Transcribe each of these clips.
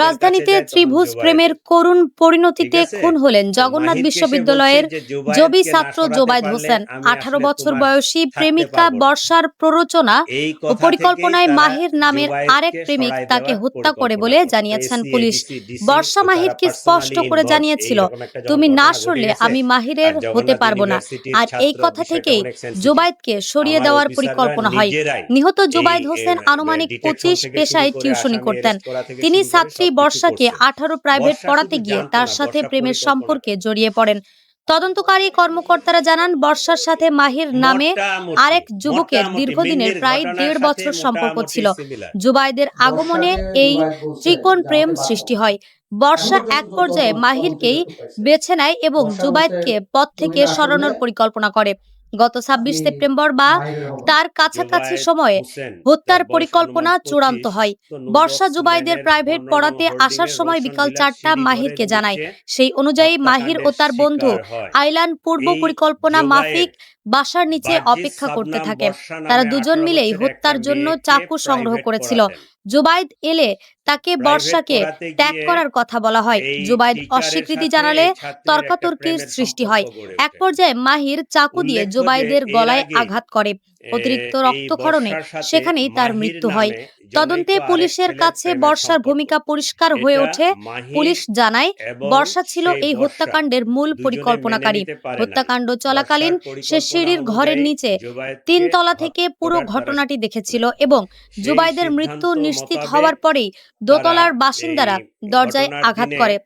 রাজধানীতে ত্রিভুজ প্রেমের করুণ পরিণতিতে খুন হলেন জগন্নাথ বিশ্ববিদ্যালয়ের জবি ছাত্র জোবায়দ হোসেন আঠারো বছর বয়সী প্রেমিকা বর্ষার প্ররোচনা ও পরিকল্পনায় মাহির নামের আরেক প্রেমিক তাকে হত্যা করে বলে জানিয়েছেন পুলিশ। বর্ষা মাহিরকে স্পষ্ট করে জানিয়েছিল তুমি না সরলে আমি মাহিরের হতে পারব না। আর এই কথা থেকেই জোবায়েদকে সরিয়ে দেওয়ার পরিকল্পনা হয়। নিহত জোবায়েদ হোসেন আনুমানিক পঁচিশ পেশায় টিউশনি করতেন। তিনি ছাত্রী বর্ষাকে আঠারো প্রাইভেট পড়াতে গিয়ে তার সাথে প্রেমের সম্পর্কে জড়িয়ে পড়েন। তদন্তকারী কর্মকর্তারা জানান বর্ষার সাথে মাহির নামে আরেক যুবকের দীর্ঘদিনের প্রায় দেড় বছর সম্পর্ক ছিল। জুবাইদের আগমনে এই ত্রিকোণ প্রেম সৃষ্টি হয়। বর্ষা এক পর্যায়ে মাহিরকেই বেছে নেয় এবং জুবাইদকে পথ থেকে সরানোর পরিকল্পনা করে। গত ছাব্বিশ সেপ্টেম্বর বা তার কাছাকাছি সময়ে হত্যার পরিকল্পনা চূড়ান্ত হয়। বর্ষা জুবাইদের প্রাইভেট পড়াতে আসার সময় বিকাল চারটা মাহিরকে জানায়। সেই অনুযায়ী মাহির ও তার বন্ধু আইলান পূর্ব পরিকল্পনা মাফিক বাসার নিচে অপেক্ষা করতে থাকে। তারা দুজন মিলেই হত্যার জন্য চাকু সংগ্রহ করেছিল। জুবাইদ এলে তাকে বর্ষাকে ত্যাগ করার কথা বলা হয়। জুবাইদ অস্বীকৃতি জানালে তর্কাতর্কির সৃষ্টি হয়। এক পর্যায়ে মাহির চাকু দিয়ে জুবাইদের গলায় আঘাত করে। অতিরিক্ত রক্তক্ষরণে সেখানেই তার মৃত্যু হয়। তদন্তে পুলিশের কাছে বর্ষার ভূমিকা পরিষ্কার হয়ে ওঠে পুলিশ জানায় বর্ষা ছিল এই হত্যাকাণ্ডের মূল পরিকল্পনাকারী। হত্যাকাণ্ড চলাকালীন সে সিঁড়ির ঘরের নিচে তিনতলা থেকে পুরো ঘটনাটি দেখেছিল এবং জুবাইদের মৃত্যু নিশ্চিত হওয়ার পরেই দোতলার বাসিন্দারা দরজায় আঘাত করে।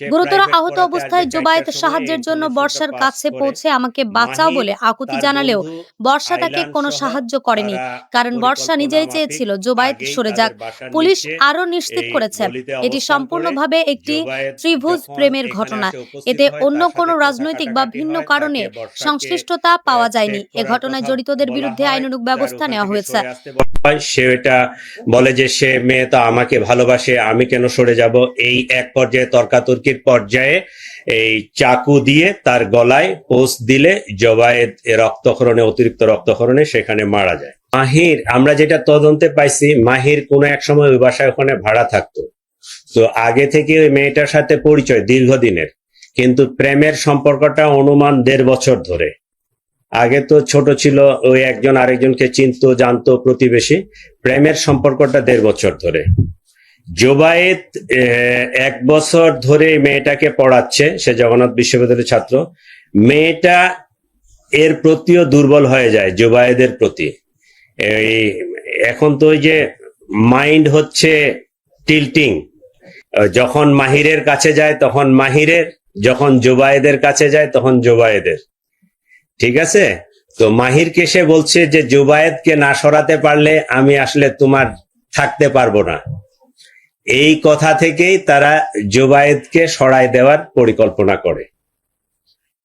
গুরুতর আহত অবস্থায় জুবায়েদ সাহায্যের জন্য বর্ষার কাছে পৌঁছে আমাকে বাঁচাও বলে আকুতি জানালেও বর্ষা তাকে কোনো সাহায্য করেনি কারণ বর্ষা নিজেই চেয়েছিল জুবায়েদ সরে যাক। পুলিশ আরও নিশ্চিত করেছে এটি সম্পূর্ণভাবে একটি ত্রিভুজ প্রেমের ঘটনা। এতে অন্য কোনো রাজনৈতিক বা ভিন্ন কারণে সংশ্লিষ্টতা পাওয়া যায়নি। এ ঘটনায় জড়িতদের বিরুদ্ধে আইনানুগ ব্যবস্থা নেওয়া হয়েছে। সে এটা বলে যে সে মেয়ে তো আমাকে ভালোবাসে আমি কেন সরে যাব? এই এক পর্যায়ে তর্কাতর্কির পর্যায়ে এই চাকু দিয়ে তার গলায় পোস্ট দিলে জবায়েত রক্তক্ষরণে, অতিরিক্ত রক্তক্ষরণে সেখানে মারা যায়। মাহির, আমরা যেটা তদন্তে পাইছি, মাহির কোনো এক সময় ওই বাসায় ওখানে ভাড়া থাকতো। তো আগে থেকে ওই মেয়েটার সাথে পরিচয়, দীর্ঘদিনের। কিন্তু প্রেমের সম্পর্কটা অনুমান দেড় বছর ধরে। আগে তো ছোট ছিল, ওই একজন আরেকজনকে চিনতো, জানতো প্রতিবেশী। প্রেমের সম্পর্কটা দেড় বছর ধরে। জোবায়েত এক বছর ধরে মেয়েটাকে পড়াচ্ছে, সে জগন্নাথ বিশ্ববিদ্যালয়ের ছাত্র। মেয়েটা এর প্রতিও দুর্বল হয়ে যায়, জোবায়েদের প্রতি। এখন তো ওই যে মাইন্ড হচ্ছে টিল্টিং। যখন মাহিরের কাছে যায়, তখন মাহিরের, যখন জোবায়েদের কাছে যায়, তখন জোবায়েদের। ঠিক আছে? তো মাহিরকে সে বলছে যে, জুবায়েদকে না সরাতে পারলে আমি আসলে তোমার থাকতে পারব না। এই কথা থেকেই তারা জুবায়েদকে সরাই দেওয়ার পরিকল্পনা করে।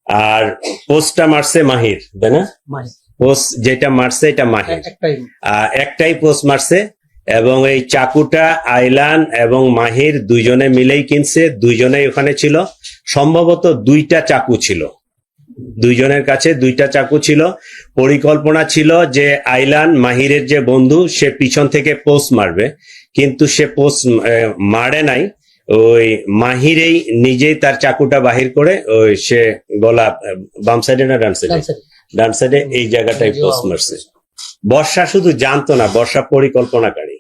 আর পোস্টটা মারছে মাহির তাই না? পোস্ট যেটা মারছে এটা মাহির। একটাই আহ, একটাই পোস্ট মারছে এবং এই চাকুটা আইলান এবং মাহির দুইজনে মিলেই কিনছে দুইজনেই ওখানে ছিল। সম্ভবত দুইটা চাকু ছিল। দুইজনের কাছে দুইটা চাকু ছিল। পরিকল্পনা ছিল যে আইলান মাহিরের যে বন্ধু সে পিছন থেকে পোস্ট মারবে। কিন্তু সে পোস্ট মারে নাই। ওই মাহিরেই নিজেই তার চাকুটা বাহির করে ওই সে গলা বাম সাইডে না ডান সাইডে ডান সাইডে। এই জায়গাটায় পোস্ট মারছে। বর্ষা শুধু জানতো না বর্ষা পরিকল্পনাকারী।